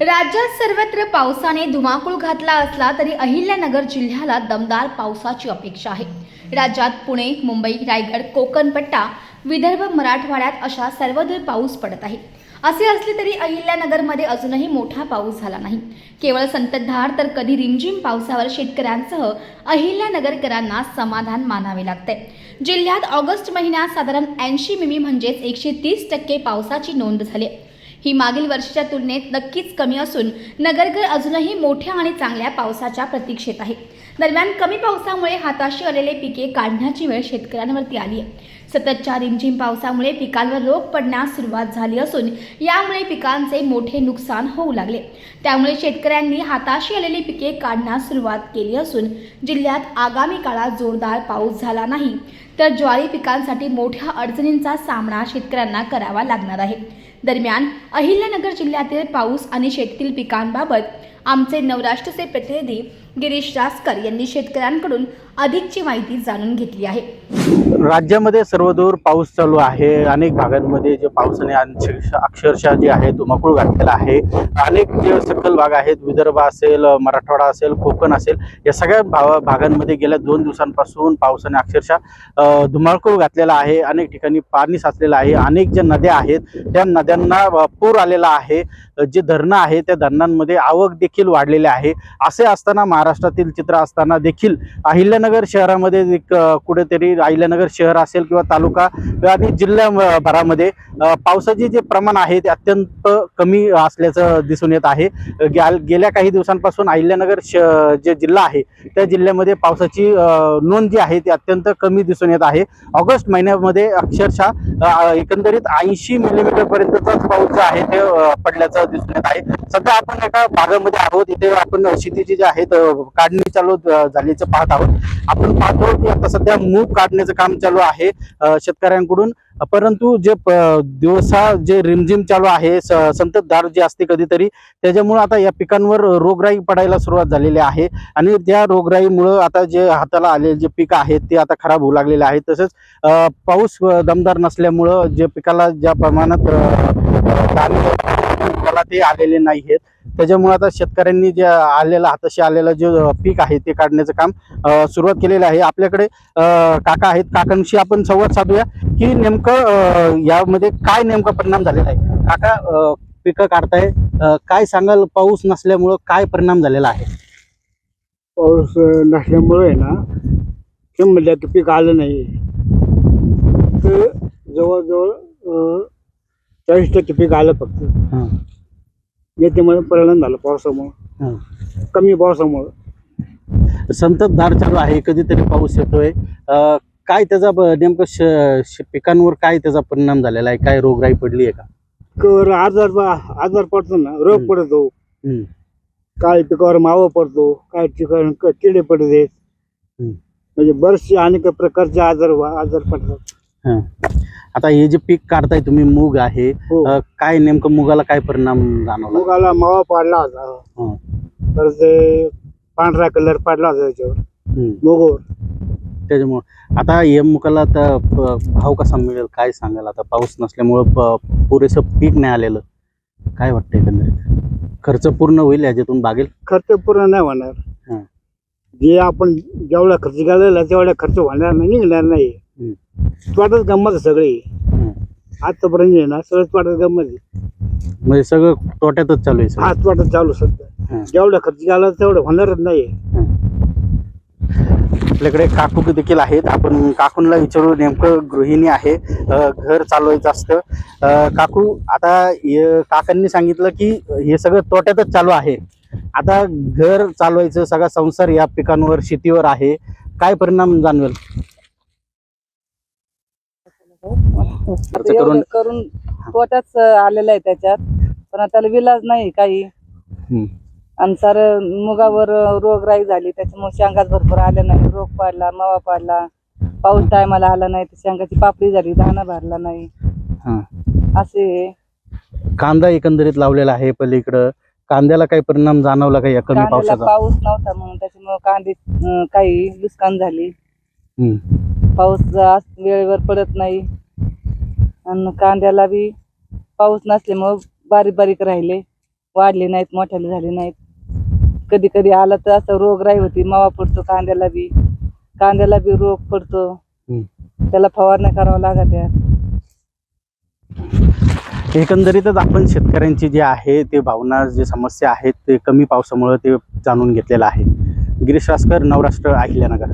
राज्यात सर्वत्र पावसाने धुमाकूळ घातला असला तरी अहिल्यानगर जिल्ह्याला दमदार पावसाची अपेक्षा आहे. राज्यात पुणे मुंबई रायगड कोकणपट्टा विदर्भ मराठवाड्यात अशा सर्वदूर पाऊस पडत आहे. असे असले तरी अहिल्यानगरमध्ये अजूनही मोठा पाऊस झाला नाही. केवळ संततधार तर कधी रिमझिम पावसावर शेतकऱ्यांसह अहिल्यानगरकरांना समाधान मानावे लागते. जिल्ह्यात ऑगस्ट महिन्यात साधारण ऐंशी मिमी म्हणजेच एकशे तीस टक्के पावसाची नोंद झाली आहे. ही मागील वर्षाच्या तुलनेत नक्कीच कमी असून नगरकर अजूनही मोठ्या आणि चांगल्या पावसाच्या प्रतीक्षेत आहे. दरम्यान कमी पावसामुळे हाताशी आलेले पिके काढण्याची वेळ शेतकऱ्यांवरती आली आहे. सततच्या रिमझिम पावसामुळे पिकांवर रोग पडण्यास सुरुवात झाली असून यामुळे पिकांचे मोठे नुकसान होऊ लागले. त्यामुळे शेतकऱ्यांनी हाताशी आलेली पिके काढण्यास सुरुवात केली असून जिल्ह्यात आगामी काळात जोरदार पाऊस झाला नाही तर ज्वारी पिकांसाठी मोठ्या अडचणींचा सामना शेतकऱ्यांना करावा लागणार आहे. दरम्यान अहिल्यानगर जिल्ह्यातील पाऊस आणि शेतीतील पिकांबाबत आमचे नवराष्ट्रचे प्रतिनिधी गिरीश रासकर यांनी शेतकऱ्यांकडून अधिकची माहिती जाणून घेतली आहे. राज्यामध्ये सर्वदूर पाऊस चालू आहे. अनेक भागांमध्ये जे पावसाने अक्षरशः अक्षरशः जे आहे धुमाकूळ घातलेला आहे. अनेक जे सखल भाग आहेत विदर्भ असेल मराठवाडा असेल कोकण असेल या सगळ्या भावा भागांमध्ये गेल्या दोन दिवसांपासून पावसाने अक्षरशः अ, धुमाकूळ घातलेला आहे. अनेक ठिकाणी पाणी साचलेलं आहे. अनेक ज्या नद्या आहेत त्या नद्यांना पूर आलेला आहे. जे धरणं आहे त्या धरणांमध्ये आवक देखील वाढलेली आहे. असे असताना महाराष्ट्रातील चित्र असताना देखील अहिल्यानगर शहरामध्ये एक, कुठेतरी अहिल्यानगर शहर असेल किंवा तालुका आणि जिल्ह्या भरामध्ये पावसाचे जे प्रमाण आहे ते अत्यंत कमी असल्याचं दिसून येत आहे. ग्याल- गेल्या काही दिवसांपासून अहिल्यानगर श जे जिल्हा आहे त्या जिल्ह्यामध्ये पावसाची नोंद जी आहे ती अत्यंत कमी दिसून येत आहे. ऑगस्ट महिन्यामध्ये अक्षरशः एकंदरीत ऐंशी मिलीमीटर पर्यंतचाच पाऊस जो आहे ते पडल्याचं दिसून येत आहे. सध्या आपण एका भागामध्ये आहोत इथे आपण शेतीची जे आहेत काढणी चालू झाल्याचं पाहत आहोत. आपण पाहतो की आता सध्या मूग काढण्याचं काम चालू आहे शेतकऱ्यांकडून. परंतु जे दिवसा जे रिमझिम चालू आहे संततधार जी असते कधीतरी त्याच्यामुळे आता या पिकांवर रोगराई पडायला सुरुवात झालेली आहे. आणि त्या रोगराईमुळं आता जे हाताला आलेले जे पीक आहेत ते आता खराब होऊ लागलेले आहेत. तसंच पाऊस दमदार नसल्यामुळं जे पिकाला ज्या प्रमाणात त्याला ते आलेले नाही आहेत त्याच्यामुळे आता शेतकऱ्यांनी जे आलेलं हाताशी आलेलं जे पीक आहे ते काढण्याचं काम सुरुवात केलेलं आहे. आपल्याकडे काका आहेत. काकांशी आपण संवाद साधूया की नेमकं यामध्ये काय नेमका परिणाम झालेला आहे? काका पिकं काढताय. काय सांगाल? पाऊस नसल्यामुळं काय परिणाम झालेला आहे? पाऊस नसल्यामुळे आहे ना शंभर टक्के पीक आलं नाही. तर जवळजवळ चाळीस टक्के पीक आलं फक्त. याच्यामुळे परिणाम झाला पावसामुळं. हं. कमी पावसामुळं. संततधार चालू आहे कधीतरी पाऊस येतोय. अ, काय त्याचा ब- नेमकं श- श- पिकांवर काय त्याचा परिणाम झालेला आहे? काय रोगराई पडली आहे का? पिकावर आजार आजार पडतो ना रोग. पडतो. काय पिकावर मावं पडतो काय क- किडे पडते. म्हणजे बरेचसे अनेक प्रकारचे आजार वा- आजार पडतात. हं. आता हे जे पीक काढताय तुम्ही मूग आहे हो. अ, काय नेमकं मुगाला काय परिणाम जाणवला? मुगाला मावा पाडला होता. हं, तर ते पांढरा कलर पाडला होता त्याच्यावर हं. मुगावर. त्याच्यामुळं. आता या मुगाला आता प- भाव कसा मिळेल काय सांगाल? आता पाऊस नसल्यामुळं प- पुरेसं पीक नाही आलेलं. काय वाटतं एकंदरीत? खर्च पूर्ण होईल याच्यातून बागेल? खर्च पूर्ण नाही होणार. हं. जे आपण जेवढा खर्च केलेला तेवढा खर्च होणार नाही निघणार नाही. वाटत गंमत आहे सगळी. आतापर्यंत आहे ना सगळंच वाटत गंमत आहे. म्हणजे सगळं तोट्यातच चालू आहे सगळं. वाटत चालू सध्या. हं. जेवढा खर्च केला तेवढं होणारच नाही आपल्याकडे काकू देखील आहेत. आपण काकूंना विचारू नेमकं गृहिणी आहे. अ, घर चालवायचं असतं. अ, काकू आता हे काकांनी सांगितलं की हे सगळं तोट्यातच चालू आहे. आता घर चालवायचं सगळा संसार या पिकांवर शेतीवर आहे. काय परिणाम जाणवेल? खर्च एवढं करून करून आलेला आहे त्याच्यात. पण आता विलाज नाही काही. हम्म. आणि सार मुगावर रोगराई झाली. त्याच्यामुळे शेंगाच भरपूर आल्या नाही. रोग पाडला मावा पाडला. पाऊस टायमाला आला नाही तर शेंगाची पापडी झाली दाणा भरला नाही. हा. असे. कांदा एकंदरीत लावलेला आहे पलीकडं. कांद्याला काही परिणाम जाणवला का या कमी कांद्याला पावसाचा? पाऊस नव्हता म्हणून त्याच्यामुळे कांदे अं, काही नुकसान झाली. पाऊस जास्त वेळेवर पडत नाही. आणि कांद्याला बी पाऊस नसल्यामुळं बारीक बारीक राहिले. वाढले नाहीत मोठ्याले झाले नाहीत. कधी कधी आलं तर असं रोगराई होती मावा पडतो कांद्याला बी. कांद्याला बी रोग पडतो. त्याला फवारण्या करावं लागत आहे एकंदरीतच आपण शेतकऱ्यांची जी आहे ते भावना जे समस्या आहेत ते कमी पावसामुळे ते जाणून घेतलेलं आहे. गिरीश रासकर नवराष्ट्र अहिल्यानगर.